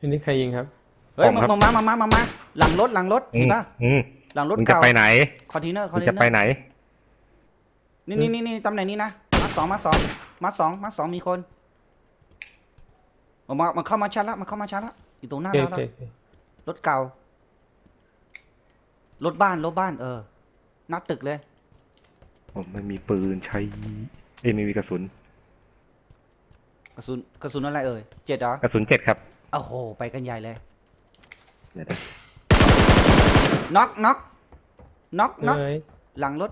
อันนี้ใครยิงครับ เฮ้ยผมมาครับมามามามามาหลังรถหลังรถอืเห็มนปะอืมหลังรถมึงจะเก่าไปไหนคอนเทนเนอร์คอมึนงเทนจะเนไปอร์ไหน นี่นี่นี่นี่ตำแหน่งนี้นะมาสองมาสองมาสองมาสองมีคนออกมามันเข้ามาชัดละมันเข้ามาชัดละอยู่ตรงหน้าโอเคเราโอแล้ว เคโอเครถเก่า รถบ้าน รถบ้าน เออหนักตึกเลย ผมไม่มีปืนใช้เอ้ยไม่มีกระสุน กระสุน กระสุนอะไรเอ่ย เจ็ดเหรอกระสุนเจ็ดครับ โอ้โห ไปกันใหญ่เลยเดี๋ยวนะน็อกน็อกน็อกน็อกเฮ้ยหลังรถ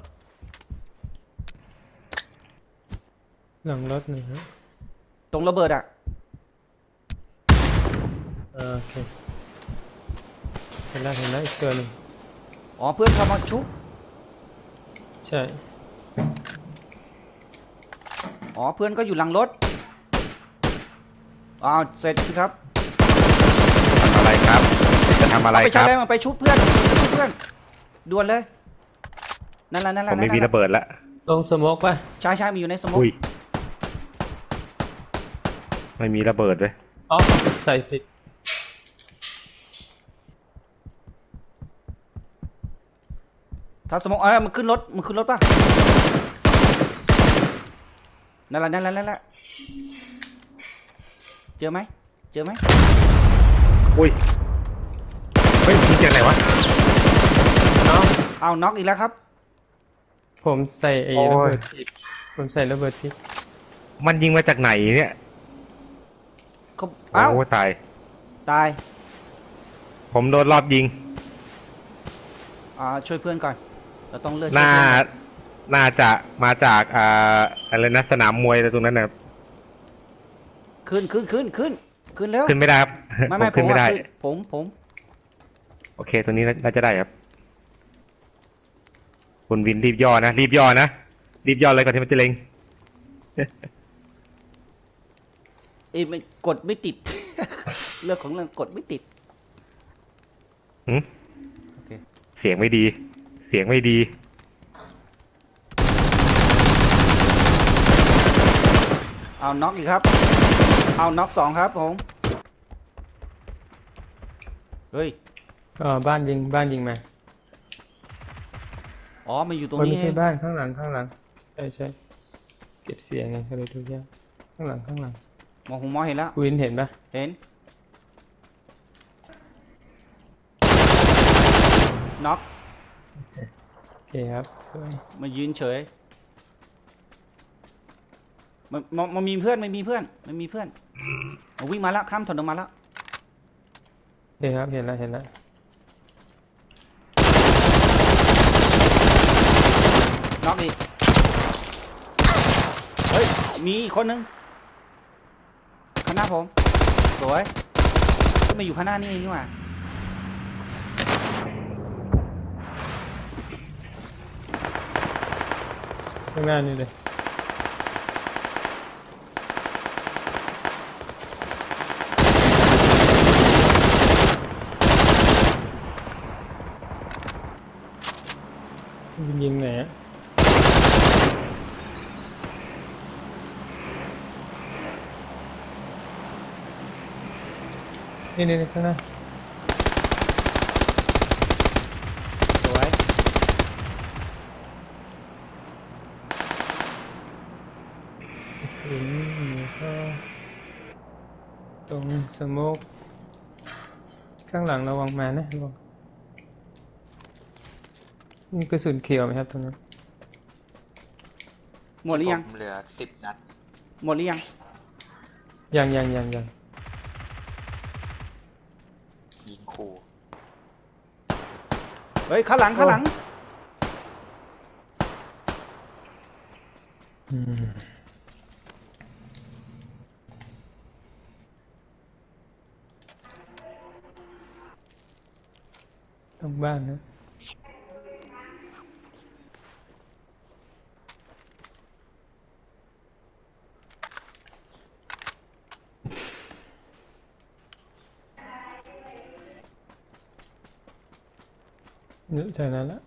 หลังรถหนึ่งฮะตรงระเบิดอะอ่าโอเคเห็นแล้วเห็นแล้วอีกตัวหนึ่งอ๋อ เพื่อนเข้ามาชุบ ใช่อ๋อ เพื่อนก็อยู่หลังรถ อ้าว เสร็จสิครับทำ อะไรครับ จะทำอะไรเอาไปคใช้รับ เลยมันไปชุบเพื่อนชุบเพื่อนด่วนเลยนั่นแหละนั่นแหผละมนั่ไม่นมีแหละระเบิดละลงสโมกป่ะใช่ใช่มีอยู่ในสมุกอุ้ย ไม่มีระเบิดเลยอ๋อใส่ผิดถ้าสมุกเออมันขึ้นรถมันขึ้นรถป่ะนั่นแหละนั่นแหละนั่นแหละเจอไหมเจอไหม อุ้ย เฮ้ยมึงเจออะไรวะ เอ้าเอาน็อกอีกแล้วครับ ผมใส่ไอ้โอ้ยระเบิดผิดผมใส่ระเบิดผิดมันยิงมาจากไหนเนี่ยเขาเอ้าโอ้ตาย ตาย ผมโดนรอบยิง อ่า ช่วยเพื่อนก่อน เราต้องเลือกน่า ช่วยเพื่อนก่อนน่าจะมาจากอ่าอะไรนะสนามมวยอะไรตรงนั้นนะครับขึ้นขึ้นขึ้นขึ้น ขึ้นแล้วขึ้นไม่ได้ครับไม่ผไม่มผขึ้นมไม่ว่าได้ขึ้นผมผมโอเค ตัวนี้น่าจะได้ครับคุณวินรีบย่อนะรีบย่อนะรีบย่อเลยก่อนที่มันจะเล็งเอ้ยมันกดไม่ติด เรื่องของเรื่องกดไม่ติดหืมโอเค เสียงไม่ดี เสียงไม่ดี เอาน็อกอีกครับ เอาน็อกสองครับผม เฮ้ยอ๋อบ้านยิงบ้านยิงมาอ๋อ มันอยู่ตรงโอ้ยนี้ไม่ใช่เองบ้านข้างหลังข้างหลังใช่ใช่เก็บเสียงไงก็เลยทุกอย่างข้างหลังข้างหลังมองผมมองเห็นแล้วคุณวินเห็นปะเห็น น็อกโอเคครับสวยมายืนเฉย มันมันมันมีเพื่อนมันมีเพื่อนมันมีเพื่อนมันวิ่งมาแล้วข้ามถนนมาแล้วโอเคครับเห็นแล้วเห็นแล้วน็อกอีกเฮ้ยมีอีกคนนึงข้างหน้าผมสวยก็มาอยู่ข้างหน้านี่เองนี่หว่าข้างหน้านี่เลย ยิงยิงไหนอะนี่นี่นี่ข้างหน้าสวยกระสุนนี่ก็ตรงสโมกข้างหลังระวังมานะระวัง มีกระสุนเขียวไหมครับตรงนั้นหมดหรือยังผมเหลือสิบนัด หมดหรือยังยังยังยังยังยิงคู่เฮ้ยข้างหลังข้างหลังอืมตรงบ้านนะ นึกแถวนั้นละ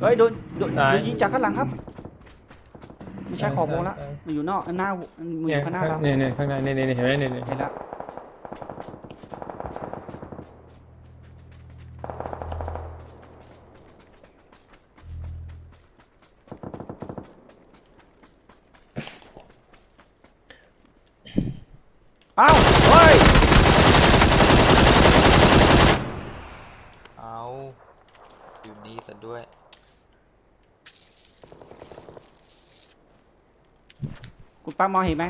เฮ้ยโดนโดนยิงจากข้างหลังครับ ไม่ใช่ขอบวงละมันอยู่นอกหน้ามันอยู่ข้างหน้าเราเนี่ยเนี่ยข้างในเนี่ยเนี่ยเห็นไหมเนี่ยเนี่ยเห็นแล้ว เอ้าเฮ้ย เอาอยู่นี่ซะด้วย คุณป้ามองเห็นไหม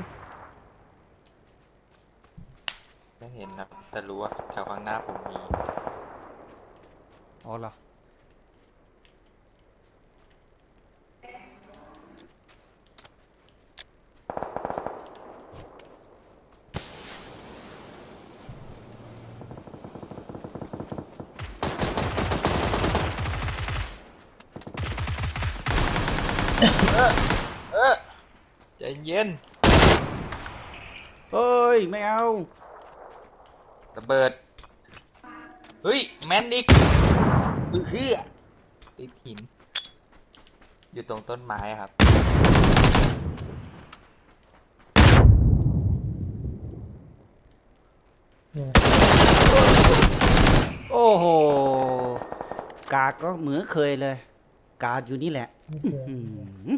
ไม่เห็นนะแต่รู้ว่าแถวข้างหน้าผมมี อ๋อเหรอ ใจเย็นเฮ้ย ไม่เอา ระเบิด เฮ้ย แมนอีกอื้อเฮือติดหิน อยู่ตรงต้นไม้ครับ โอ้โห กาดก็เหมือนเคยเลย กาดอยู่นี่แหละนี่คืออื้อหือ